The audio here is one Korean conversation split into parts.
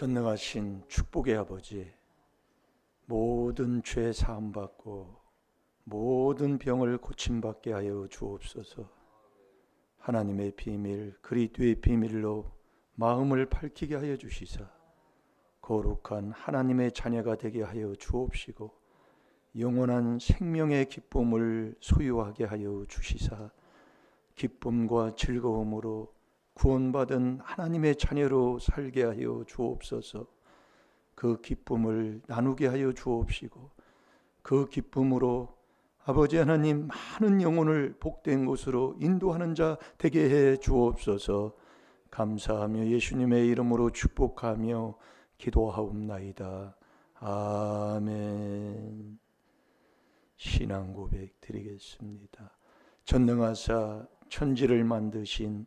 전능하신 축복의 아버지, 모든 죄 사함 받고 모든 병을 고침 받게 하여 주옵소서. 하나님의 비밀, 그리스도의 비밀로 마음을 밝히게 하여 주시사 거룩한 하나님의 자녀가 되게 하여 주옵시고 영원한 생명의 기쁨을 소유하게 하여 주시사 기쁨과 즐거움으로 구원받은 하나님의 자녀로 살게 하여 주옵소서. 그 기쁨을 나누게 하여 주옵시고 그 기쁨으로 아버지 하나님 많은 영혼을 복된 곳으로 인도하는 자 되게 해 주옵소서. 감사하며 예수님의 이름으로 축복하며 기도하옵나이다. 아멘. 신앙 고백 드리겠습니다. 전능하사 천지를 만드신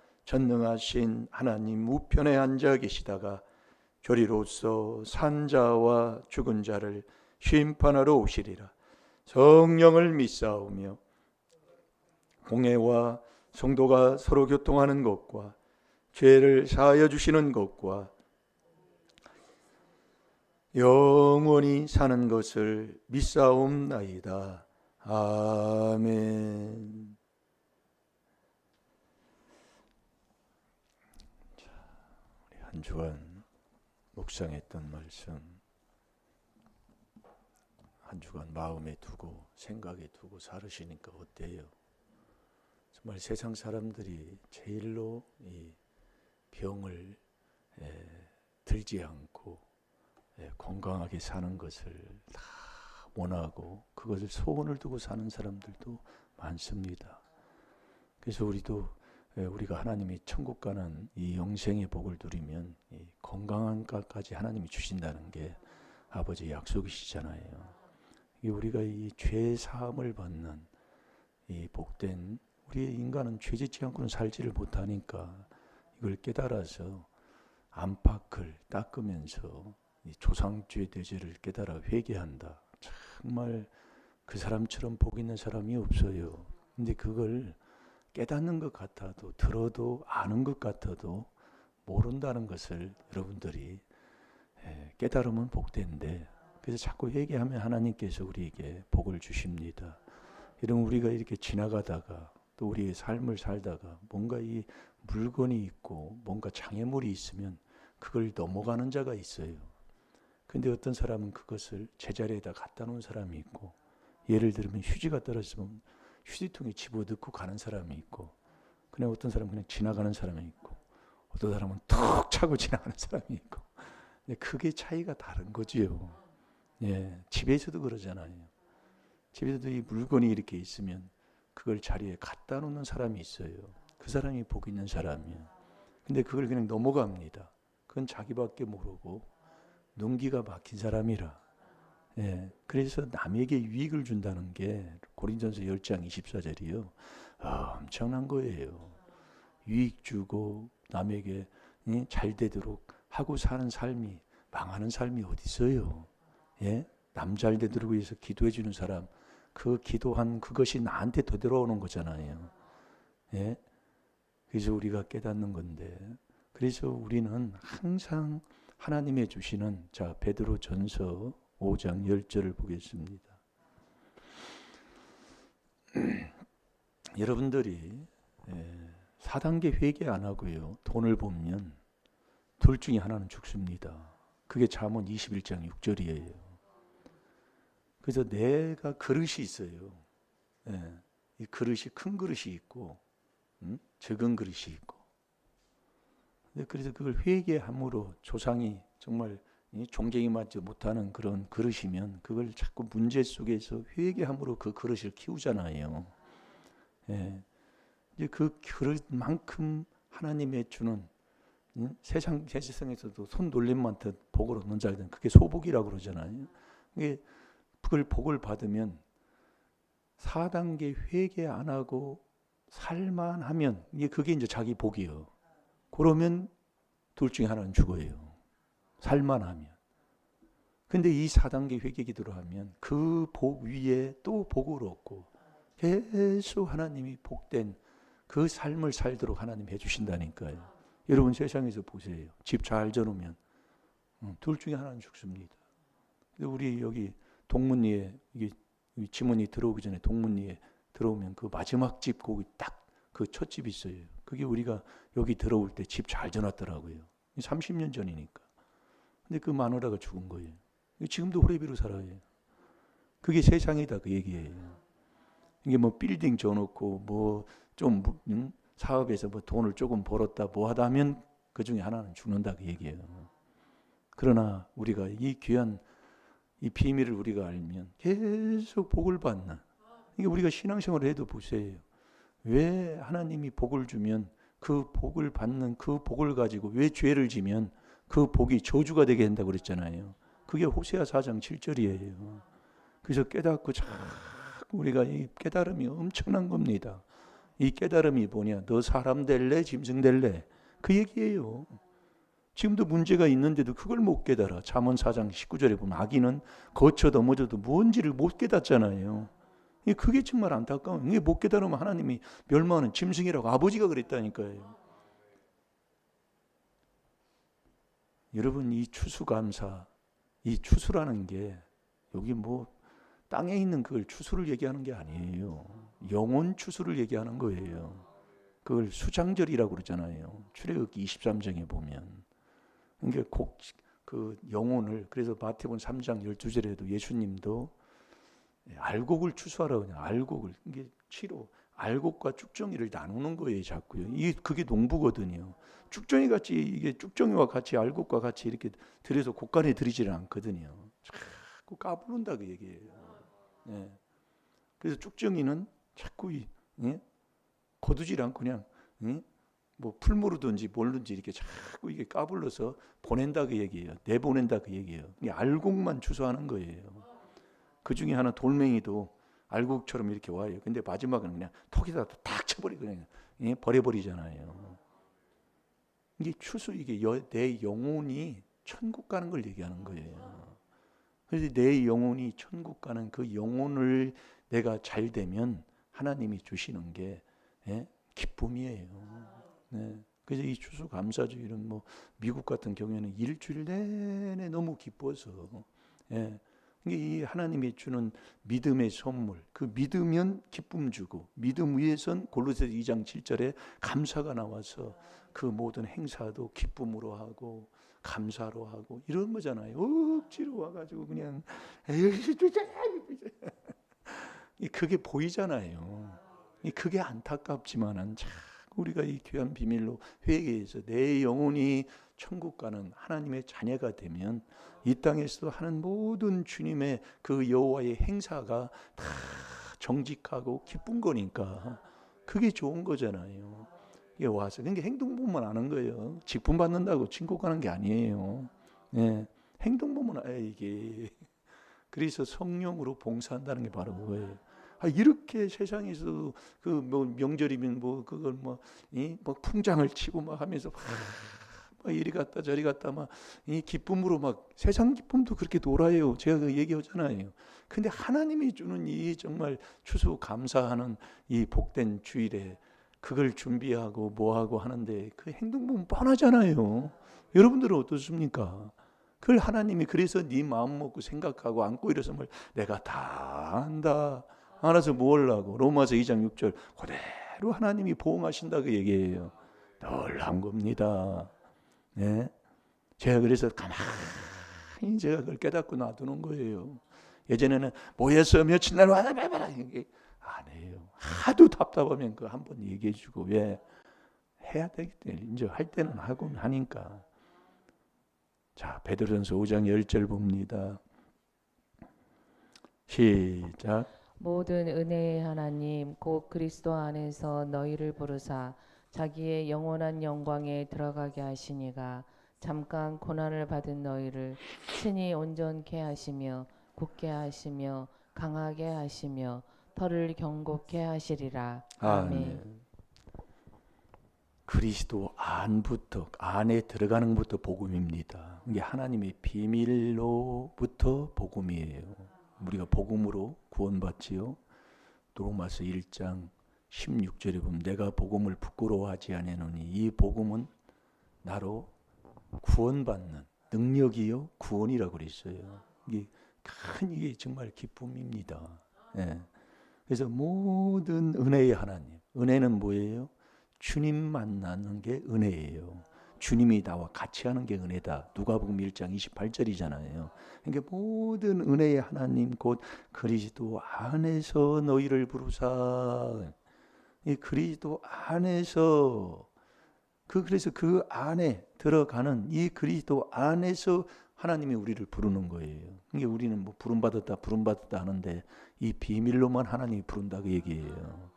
전능하신 하나님 우편에 앉아 계시다가 조리로서 산자와 죽은 자를 심판하러 오시리라 성령을 믿사오며 공회와 성도가 서로 교통하는 것과 죄를 사하여 주시는 것과 영원히 사는 것을 믿사옵나이다. 아멘. 우리 한 주간 묵상했던 말씀 한 주간 마음에 두고 생각에 두고 살으시니까 어때요? 정말 세상 사람들이 제일로 이 병을 에, 들지 않고 에, 건강하게 사는 것을 다 원하고 그것을 소원을 두고 사는 사람들도 많습니다. 그래서 우리도 에, 우리가 하나님이 천국 가는 이 영생의 복을 누리면 이 건강한 까지 하나님이 주신다는 게 아버지 약속이시잖아요. 이 우리가 이 죄 사함을 받는 이 복된 우리 인간은 죄짓지 않고는 살지를 못하니까 이걸 깨달아서 안팎을 닦으면서 이 조상죄 대죄를 깨달아 회개한다. 정말 그 사람처럼 복 있는 사람이 없어요. 근데 그걸 깨닫는 것 같아도 들어도 아는 것 같아도 모른다는 것을 여러분들이 예, 깨달으면 복된데 그래서 자꾸 회개하면 하나님께서 우리에게 복을 주십니다. 이런 우리가 이렇게 지나가다가 또 우리의 삶을 살다가 뭔가 이 물건이 있고 뭔가 장애물이 있으면 그걸 넘어가는 자가 있어요. 근데 어떤 사람은 그것을 제자리에다 갖다 놓은 사람이 있고 예를 들면 휴지가 떨어지면 휴지통에 집어넣고 가는 사람이 있고 그냥 어떤 사람은 그냥 지나가는 사람이 있고 어떤 사람은 툭 차고 지나가는 사람이 있고 그게 차이가 다른 거지요. 예, 집에서도 그러잖아요. 집에서도 이 물건이 이렇게 있으면 그걸 자리에 갖다 놓는 사람이 있어요. 그 사람이 복 있는 사람이에요. 근데 그걸 그냥 넘어갑니다. 그건 자기밖에 모르고 눈기가 막힌 사람이라. 예, 그래서 남에게 유익을 준다는 게 고린전서 10장 24절이요. 아, 엄청난 거예요. 유익 주고 남에게 예, 잘 되도록 하고 사는 삶이 망하는 삶이 어디 있어요? 예? 남 잘 되도록 위해서 기도해 주는 사람 그 기도한 그것이 나한테 되돌아오는 거잖아요. 예? 그래서 우리가 깨닫는 건데 그래서 우리는 항상 하나님의 주시는 자 베드로 전서 5장 10절을 보겠습니다. 여러분들이 예, 4단계 회개 안 하고요. 돈을 보면 둘 중에 하나는 죽습니다. 그게 잠언 21장 6절이에요. 그래서 내가 그릇이 있어요. 예, 이 그릇이 큰 그릇이 있고 음? 적은 그릇이 있고. 그래서 그걸 회개함으로 조상이 정말 존경이 맞지 못하는 그런 그릇이면 그걸 자꾸 문제 속에서 회개함으로 그 그릇을 키우잖아요. 예. 이제 그 그릇만큼 하나님의 주는 응? 세상 세상에서도 손 돌림한테 복을 얻는 자거든. 그게 소복이라고 그러잖아요. 이게 그걸 복을 받으면 4단계 회개 안 하고 살만 하면 이게 그게 이제 자기 복이요. 그러면 둘 중에 하나는 죽어요. 살만 하면. 근데 이 4단계 회개 기도를 하면 그 복 위에 또 복을 얻고 계속 하나님이 복된 그 삶을 살도록 하나님 해주신다니까요. 여러분 세상에서 보세요. 집 잘 져놓으면 음, 둘 중에 하나는 죽습니다. 우리 여기 동문리에 이게 이 지문이 들어오기 전에 동문리에 들어오면 그 마지막 집 거기 딱 그 첫 집이 있어요. 그게 우리가 여기 들어올 때 집 잘 져놨더라고요. 30년 전이니까. 근데 그 마누라가 죽은 거예요. 지금도 호레비로 살아요. 그게 세상이다 그 얘기예요. 이게 뭐 빌딩 져놓고 뭐좀 음? 사업에서 뭐 돈을 조금 벌었다 뭐 하다 하면 그 중에 하나는 죽는다 그 얘기예요. 그러나 우리가 이 귀한 이 비밀을 우리가 알면 계속 복을 받는 이게 우리가 신앙생활을 해도 보세요. 왜 하나님이 복을 주면 그 복을 받는 그 복을 가지고 왜 죄를 지면 그 복이 저주가 되게 한다고 그랬잖아요. 그게 호세아 4장 7절이에요. 그래서 깨닫고 자꾸 우리가 이 깨달음이 엄청난 겁니다. 이 깨달음이 뭐냐? 너 사람 될래? 짐승 될래? 그 얘기예요. 지금도 문제가 있는데도 그걸 못 깨달아. 잠언 4장 19절에 보면 아기는 거쳐 넘어져도 뭔지를 못 깨닫잖아요. 그게 정말 안타까워요. 이게 못 깨달으면 하나님이 멸망하는 짐승이라고 아버지가 그랬다니까요. 여러분 이 추수감사, 이 추수라는 게 여기 뭐 땅에 있는 그걸 추수를 얘기하는 게 아니에요. 영혼 추수를 얘기하는 거예요. 그걸 수장절이라고 그러잖아요. 출애굽기 23장에 보면. 그러니까 곡 그 영혼을 그래서 마태복음 3장 12절에도 예수님도 알곡을 추수하라고 그냥 알곡을 이게 치로 알곡과 쭉정이를 나누는 거예요, 자꾸요. 이 그게 농부거든요. 쭉정이 같이 이게 쭉정이와 같이 알곡과 같이 이렇게 들여서 곡간에 들이지는 않거든요. 자꾸 까부른다 그 얘기예요. 예. 그래서 쭉정이는 자꾸 이, 예? 거두질 않고 그냥 예? 뭐 풀무르든지 뭘든지 이렇게 자꾸 이게 까불러서 보낸다 그 얘기예요. 내보낸다 그 얘기예요. 알곡만 추수하는 거예요. 그 중에 하나 돌멩이도 알곡처럼 이렇게 와요. 근데 마지막은 그냥 턱에다 탁 쳐버리고 그냥 예? 버려버리잖아요. 이게 추수 이게 여, 내 영혼이 천국 가는 걸 얘기하는 거예요. 그래서 내 영혼이 천국 가는 그 영혼을 내가 잘 되면 하나님이 주시는 게 예? 기쁨이에요. 네. 그래서 이 추수 감사주일은 뭐 미국 같은 경우에는 일주일 내내 너무 기뻐서 예. 이 하나님이 주는 믿음의 선물, 그 믿으면 기쁨 주고 믿음 위에선 골로새서 2장 7절에 감사가 나와서 그 모든 행사도 기쁨으로 하고 감사로 하고 이런 거잖아요. 억지로 와가지고 그냥 그게 보이잖아요. 그게 안타깝지만은 참 우리가 이 귀한 비밀로 회개해서 내 영혼이 천국 가는 하나님의 자녀가 되면 이 땅에서 하는 모든 주님의 그 여호와의 행사가 다 정직하고 기쁜 거니까 그게 좋은 거잖아요. 이게 와서 그러니까 행동 보면 아는 거예요. 직분 받는다고 친구 가는 게 아니에요. 예. 행동 보면 아 이게 그래서 성령으로 봉사한다는 게 바로 그거예요. 아, 이렇게 세상에서 그뭐 명절이면 뭐 그걸 뭐, 이, 뭐 풍장을 치고 막 하면서 막, 막 이리 갔다 저리 갔다 막 이 기쁨으로 막 세상 기쁨도 그렇게 놀아요. 제가 그 얘기하잖아요. 근데 하나님이 주는 이 정말 추수 감사하는 이 복된 주일에 그걸 준비하고 뭐하고 하는데 그 행동 보면 뻔하잖아요. 여러분들은 어떻습니까? 그걸 하나님이 그래서 네 마음 먹고 생각하고 안고 일어서면 내가 다 한다. 알아서 뭘라고 로마서 2장 6절 그대로 하나님이 보응하신다 그 얘기예요. 놀란 겁니다. 네. 제가 그래서 가만히 제가 그걸 깨닫고 놔두는 거예요. 예전에는 모여서 며칠 날 와라 봐라 이게 안 해요. 하도 답답하면 그 한 번 얘기해 주고 왜 해야 되기 때문에 이제 할 때는 하고 하니까 자 베드로전서 5장 10절 봅니다. 시작 모든 은혜의 하나님 곧 그리스도 안에서 너희를 부르사 자기의 영원한 영광에 들어가게 하시니가 잠깐 고난을 받은 너희를 친히 온전케 하시며 굳게 하시며 강하게 하시며 털을 경고케 하시리라. 아멘. 아멘. 그리스도 안부터 안에 들어가는 것부터 복음입니다. 이게 하나님의 비밀로부터 복음이에요. 우리가 복음으로 구원받지요. 로마서 1장 16절에 보면 내가 복음을 부끄러워하지 아니하노니 이 복음은 나로 구원받는 능력이요 구원이라고 그랬어요. 이게 큰 이게 정말 기쁨입니다. 예. 그래서 모든 은혜의 하나님, 은혜는 뭐예요? 주님 만나는 게 은혜예요. 주님이 나와 같이 하는 게 은혜다. 누가복음 1장 28절이잖아요. 그러니까 모든 은혜의 하나님 곧 그리스도 안에서 너희를 부르사 이 그리스도 안에서 그 그래서 그 안에 들어가는 이 그리스도 안에서 하나님이 우리를 부르는 거예요. 이게 우리는 뭐 부름 받았다 부름 받았다 하는데 이 비밀로만 하나님이 부른다 그 얘기예요.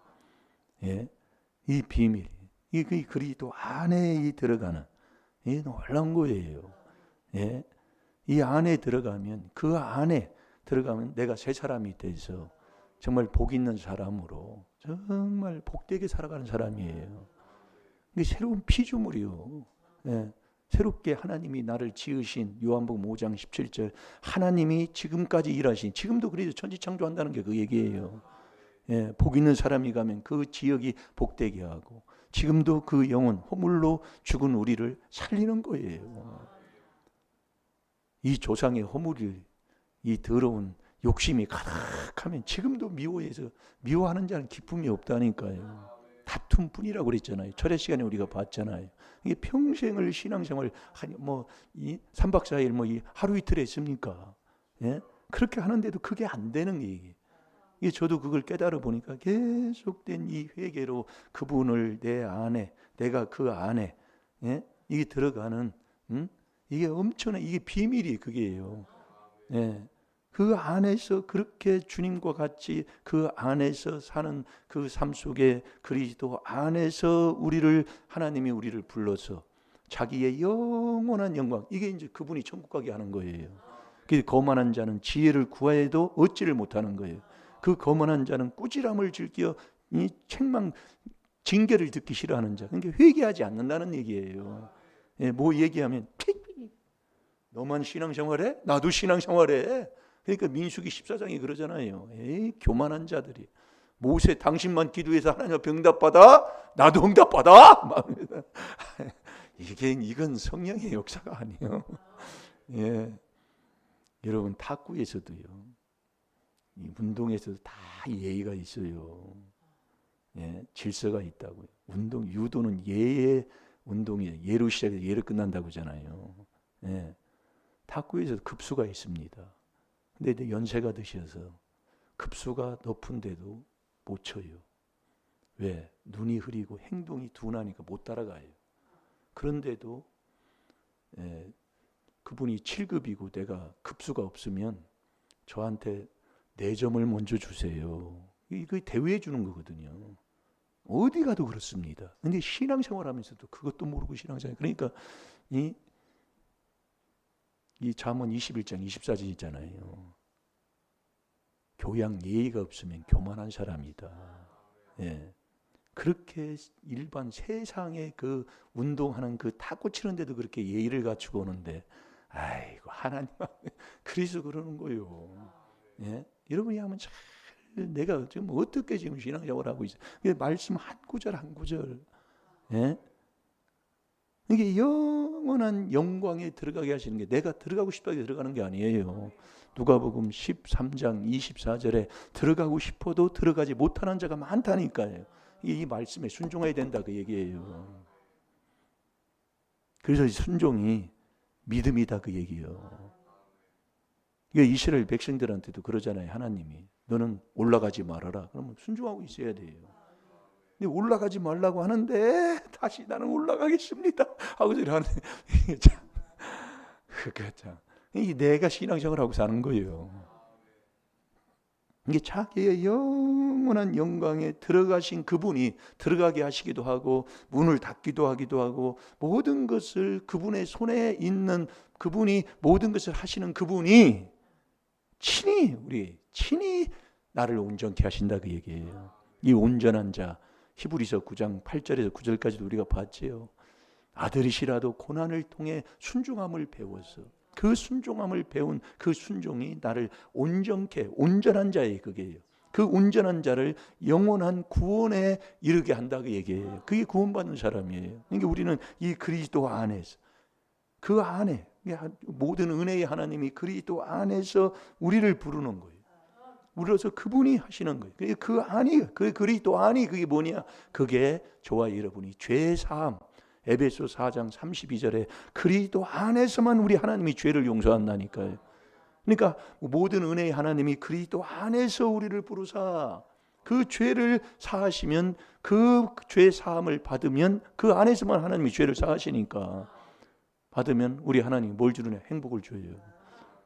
예, 이 비밀, 이그 그리스도 안에 이 들어가는 이 놀라운 거예요. 예, 이 안에 들어가면 그 안에 들어가면 내가 새 사람이 돼서 정말 복 있는 사람으로 정말 복되게 살아가는 사람이에요. 이게 새로운 피조물이요. 예. 새롭게 하나님이 나를 지으신 요한복음 5장 17절 하나님이 지금까지 일하신 지금도 그래도 천지 창조한다는 게 그 얘기예요. 예, 복 있는 사람이 가면 그 지역이 복되게 하고 지금도 그 영혼 허물로 죽은 우리를 살리는 거예요. 이 조상의 허물이 이 더러운 욕심이 가득하면 지금도 미워해서 미워하는 자는 기쁨이 없다니까요. 다툼뿐이라고 그랬잖아요. 철의 시간에 우리가 봤잖아요. 이게 평생을 신앙생활 뭐이 3박 4일 뭐 이 하루 이틀 했습니까? 예? 그렇게 하는데도 그게 안 되는 얘기. 이게 저도 그걸 깨달아 보니까 계속된 이 회개로 그분을 내 안에 내가 그 안에 예? 이게 들어가는 음? 이게 엄청난 이게 비밀이 그게예요. 예. 그 안에서 그렇게 주님과 같이 그 안에서 사는 그 삶 속에 그리스도 안에서 우리를 하나님이 우리를 불러서 자기의 영원한 영광 이게 이제 그분이 천국 가게 하는 거예요. 그 거만한 자는 지혜를 구하여도 얻지를 못하는 거예요. 그 거만한 자는 꾸지람을 즐겨 이 책망 징계를 듣기 싫어하는 자. 그러니까 회개하지 않는다는 얘기예요. 예, 뭐 얘기하면 너만 신앙생활해? 나도 신앙생활해. 그러니까 민수기 14장이 그러잖아요. 에이, 교만한 자들이 모세 당신만 기도해서 하나님 병답받아? 나도 응답받아? 이게 이건 성령의 역사가 아니에요. 예. 여러분 탁구에서도요. 이 운동에서도 다 예의가 있어요. 예, 질서가 있다고요. 운동 유도는 예의 운동이에요. 예로 시작해서 예로 끝난다고 하잖아요. 예. 탁구에서도 급수가 있습니다. 근데 이제 연세가 드셔서 급수가 높은데도 못 쳐요. 왜? 눈이 흐리고 행동이 둔하니까 못 따라가요. 그런데도 예, 그분이 7급이고 내가 급수가 없으면 저한테 4점을 먼저 주세요. 이거 대우해 주는 거거든요. 어디 가도 그렇습니다. 근데 신앙생활 하면서도 그것도 모르고 신앙생활. 그러니까 이, 이 잠언 21장 24절 있잖아요. 교양 예의가 없으면 교만한 사람이다. 예. 그렇게 일반 세상의 그 운동하는 그 탁구 치는데도 그렇게 예의를 갖추고 오는데 아이고 하나님 그래서 그러는 거요. 예? 여러분이 하면 잘 내가 지금 어떻게 지금 신앙생활 하고 있어? 말씀 한 구절 한 구절. 예? 이게 영원한 영광에 들어가게 하시는 게 내가 들어가고 싶다고 들어가는 게 아니에요. 누가복음 13장 24절에 들어가고 싶어도 들어가지 못하는 자가 많다니까요. 이 말씀에 순종해야 된다 그 얘기예요. 그래서 순종이 믿음이다 그 얘기예요. 이게 이스라엘 백성들한테도 그러잖아요. 하나님이 너는 올라가지 말아라. 그러면 순종하고 있어야 돼요. 근데 올라가지 말라고 하는데 다시 나는 올라가겠습니다. 하고 저리 하는 참, 그참 이 내가 신앙생활 하고 사는 거예요. 이게 자기의 영원한 영광에 들어가신 그분이 들어가게 하시기도 하고 문을 닫기도 하기도 하고 모든 것을 그분의 손에 있는 그분이 모든 것을 하시는 그분이 친히 우리 친히 나를 온전케 하신다 그 얘기예요. 이 온전한 자 히브리서 9장 8절에서 9절까지도 우리가 봤지요. 아들이시라도 고난을 통해 순종함을 배워서 그 순종함을 배운 그 순종이 나를 온전케 온전한 자의 그게요. 그 온전한 자를 영원한 구원에 이르게 한다 그 얘기예요. 그게 구원받는 사람이에요. 그러니까 우리는 이 그리스도 안에서 그 안에 모든 은혜의 하나님이 그리스도 안에서 우리를 부르는 거예요. 우리로서 그분이 하시는 거예요. 그그 안이 그 그리스도 안이 그게 뭐냐? 그게 저와 여러분이 죄 사함. 에베소 4장 32절에 그리스도 안에서만 우리 하나님이 죄를 용서한다니까요. 그러니까 모든 은혜의 하나님이 그리스도 안에서 우리를 부르사 그 죄를 사하시면 그 죄 사함을 받으면 그 안에서만 하나님이 죄를 사하시니까 받으면 우리 하나님이 뭘 주느냐 행복을 줘요.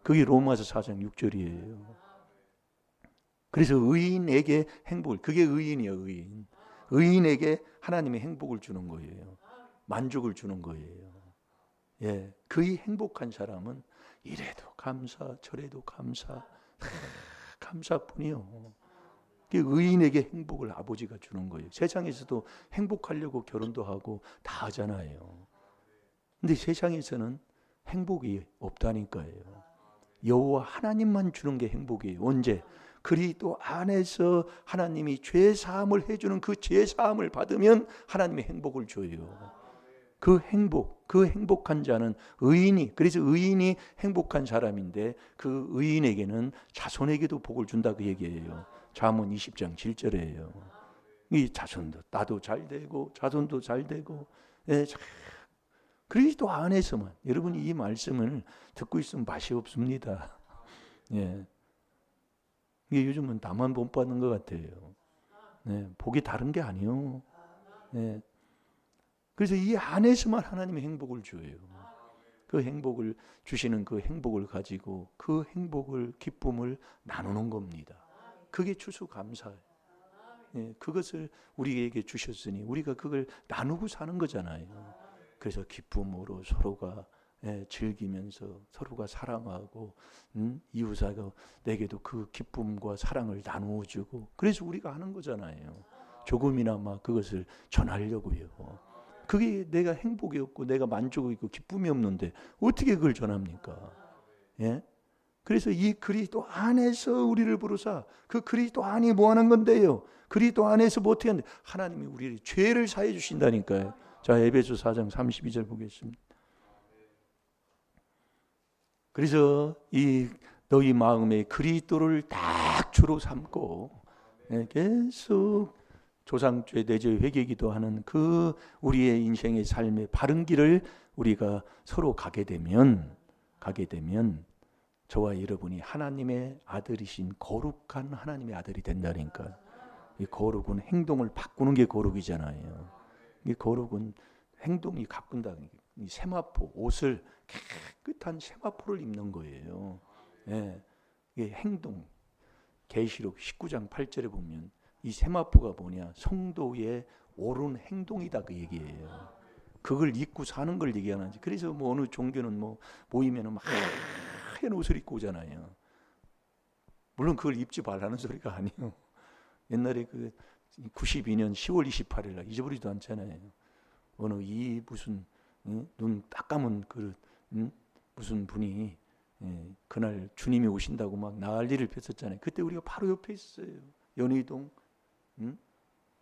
그게 로마서 4장 6절이에요. 그래서 의인에게 행복을 그게 의인이에요, 의인. 의인에게 하나님의 행복을 주는 거예요. 만족을 주는 거예요. 예, 그이 행복한 사람은 이래도 감사, 저래도 감사, 아, 감사뿐이요. 그 의인에게 행복을 아버지가 주는 거예요. 세상에서도 행복하려고 결혼도 하고 다 하잖아요. 근데 세상에서는 행복이 없다니까요. 여호와 하나님만 주는 게 행복이에요. 언제? 그리스도 안에서 하나님이 죄 사함을 해 주는 그 죄 사함을 받으면 하나님의 행복을 줘요. 그 행복, 그 행복한 자는 의인이 그래서 의인이 행복한 사람인데 그 의인에게는 자손에게도 복을 준다 그 얘기예요. 잠언 20장 7절이에요. 이 자손도 나도 잘 되고 자손도 잘 되고 예, 참. 그리스도 안에서만 여러분이 이 말씀을 듣고 있으면 맛이 없습니다. 예. 이게 요즘은 다만 못 받는 것 같아요. 네, 복이 다른 게 아니요. 네. 그래서 이 안에서만 하나님의 행복을 줘요. 그 행복을 주시는 그 행복을 가지고 그 행복을 기쁨을 나누는 겁니다. 그게 추수 감사예요. 예, 그것을 우리에게 주셨으니 우리가 그걸 나누고 사는 거잖아요. 그래서 기쁨으로 서로가 예, 즐기면서 서로가 사랑하고 음, 이웃하고 내게도 그 기쁨과 사랑을 나누어 주고 그래서 우리가 하는 거잖아요. 조금이나마 그것을 전하려고요. 그게 내가 행복이 없고 내가 만족이 있고 기쁨이 없는데 어떻게 그걸 전합니까? 예? 그래서 이 그리스도 안에서 우리를 부르사 그 그리스도 안이 뭐 하는 건데요? 그리스도 안에서 뭐 어떻게 하는데 하나님이 우리를 죄를 사해 주신다니까요. 자, 에베소 4장 32절 보겠습니다. 그래서 이 너희 마음에 그리스도를 딱 주로 삼고 예, 계속 조상죄 내죄 회개기도 하는 그 우리의 인생의 삶의 바른 길을 우리가 서로 가게 되면 가게 되면 저와 여러분이 하나님의 아들이신 거룩한 하나님의 아들이 된다니까. 이 거룩은 행동을 바꾸는 게 거룩이잖아요. 이 거룩은 행동이 바꾼다. 이 세마포 옷을 깨끗한 세마포를 입는 거예요. 예. 이게 행동. 계시록 19장 8절에 보면 이 세마포가 뭐냐? 성도의 옳은 행동이다 그 얘기예요. 그걸 입고 사는 걸 얘기하는지. 그래서 뭐 어느 종교는 뭐 모이면은 막 하얀 옷을 입고 오잖아요. 물론 그걸 입지 말라는 소리가 아니에요. 옛날에 그 92년 10월 28일 날 잊어버리지도 않잖아요. 어느 이 무슨 응? 눈딱 감은 그 응? 무슨 분이 예, 그날 주님이 오신다고 막 난리를 폈었잖아요. 그때 우리가 바로 옆에 있어요. 연희동, 응?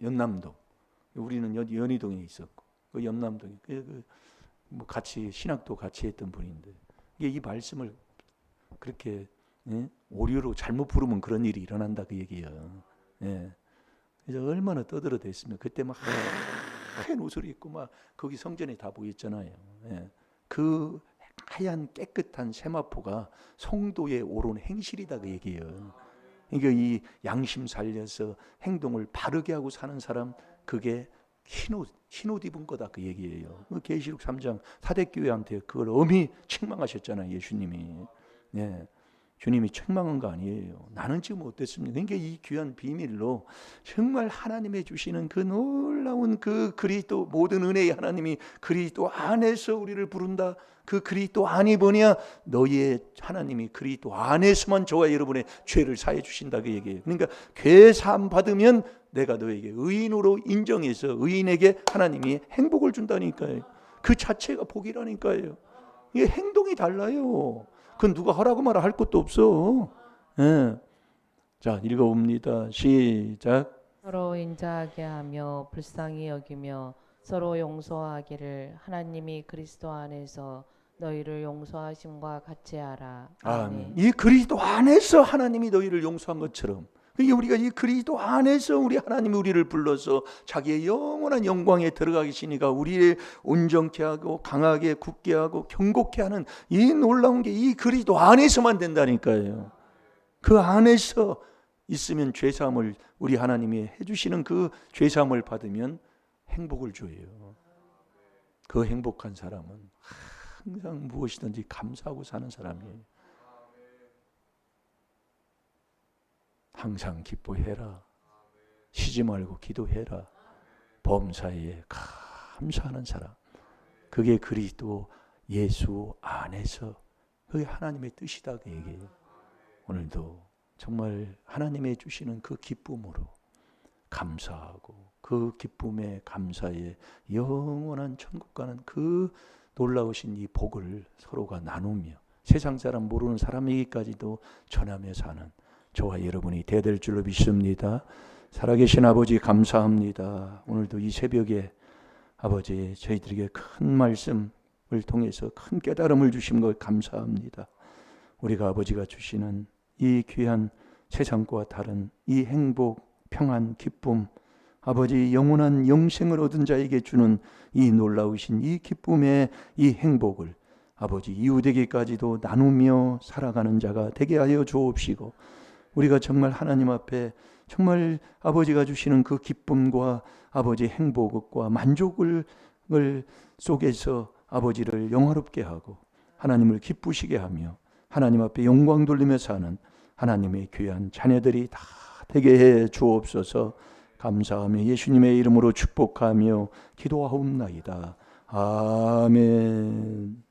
연남동. 우리는 연, 연희동에 있었고 그 연남동에 그, 그뭐 같이 신학도 같이 했던 분인데 이게 이 말씀을 그렇게 예? 오류로 잘못 부르면 그런 일이 일어난다 그 얘기예요. 예. 그래서 얼마나 떠들어댔으면 그때 막 하얀 옷을 입고 막 거기 성전에 다 보였잖아요. 예. 그 하얀 깨끗한 세마포가 성도의 옳은 행실이다 그 얘기예요. 그러니까 이 양심 살려서 행동을 바르게 하고 사는 사람 그게 흰옷 흰옷 입은 거다 그 얘기예요. 그 계시록 3장 사대교회한테 그걸 엄히 책망하셨잖아요 예수님이. 예. 주님이 책망한 거 아니에요. 나는 지금 어땠습니까? 그러니까 이 귀한 비밀로 정말 하나님의 주시는 그 놀라운 그 그리스도 모든 은혜의 하나님이 그리스도 안에서 우리를 부른다. 그 그리스도 안이 뭐냐? 너희의 하나님이 그리스도 안에서만 저와 여러분의 죄를 사해 주신다 그 얘기예요. 그러니까 괴사함 받으면 내가 너에게 의인으로 인정해서 의인에게 하나님이 행복을 준다니까요. 그 자체가 복이라니까요. 이게 행동이 달라요. 그건 누가 하라고 말할 할 것도 없어. 예. 자, 읽어봅니다. 시작. 서로 인자하게 하며 불쌍히 여기며 서로 용서하기를 하나님이 그리스도 안에서 너희를 용서하심과 같이 하라. 아멘. 이 그리스도 안에서 하나님이 너희를 용서한 것처럼 이게 우리가 이 그리스도 안에서 우리 하나님이 우리를 불러서 자기의 영원한 영광에 들어가 계시니까 우리를 온전케 하고 강하게 굳게 하고 경고케 하는 이 놀라운 게 이 그리스도 안에서만 된다니까요. 그 안에서 있으면 죄 사함을 우리 하나님이 해 주시는 그 죄 사함을 받으면 행복을 줘요. 그 행복한 사람은 항상 무엇이든지 감사하고 사는 사람이에요. 항상 기뻐해라. 쉬지 말고 기도해라. 범사에 감사하는 사람. 그게 그리스도 예수 안에서 그게 하나님의 뜻이다 그 얘기예요. 오늘도 정말 하나님의 주시는 그 기쁨으로 감사하고 그 기쁨에 감사에 영원한 천국 가는 그 놀라우신 이 복을 서로가 나누며 세상 사람 모르는 사람에게까지도 전하며 사는 저와 여러분이 되될 줄로 믿습니다. 살아계신 아버지 감사합니다. 오늘도 이 새벽에 아버지 저희들에게 큰 말씀을 통해서 큰 깨달음을 주신 것 감사합니다. 우리가 아버지가 주시는 이 귀한 세상과 다른 이 행복, 평안, 기쁨, 아버지 영원한 영생을 얻은 자에게 주는 이 놀라우신 이 기쁨의 이 행복을 아버지 이웃에게까지도 나누며 살아가는 자가 되게 하여 주옵시고 우리가 정말 하나님 앞에 정말 아버지가 주시는 그 기쁨과 아버지 행복과 만족을 을 속에서 아버지를 영화롭게 하고 하나님을 기쁘시게 하며 하나님 앞에 영광 돌리며 사는 하나님의 귀한 자녀들이 다 되게 해 주옵소서 감사하며 예수님의 이름으로 축복하며 기도하옵나이다. 아멘.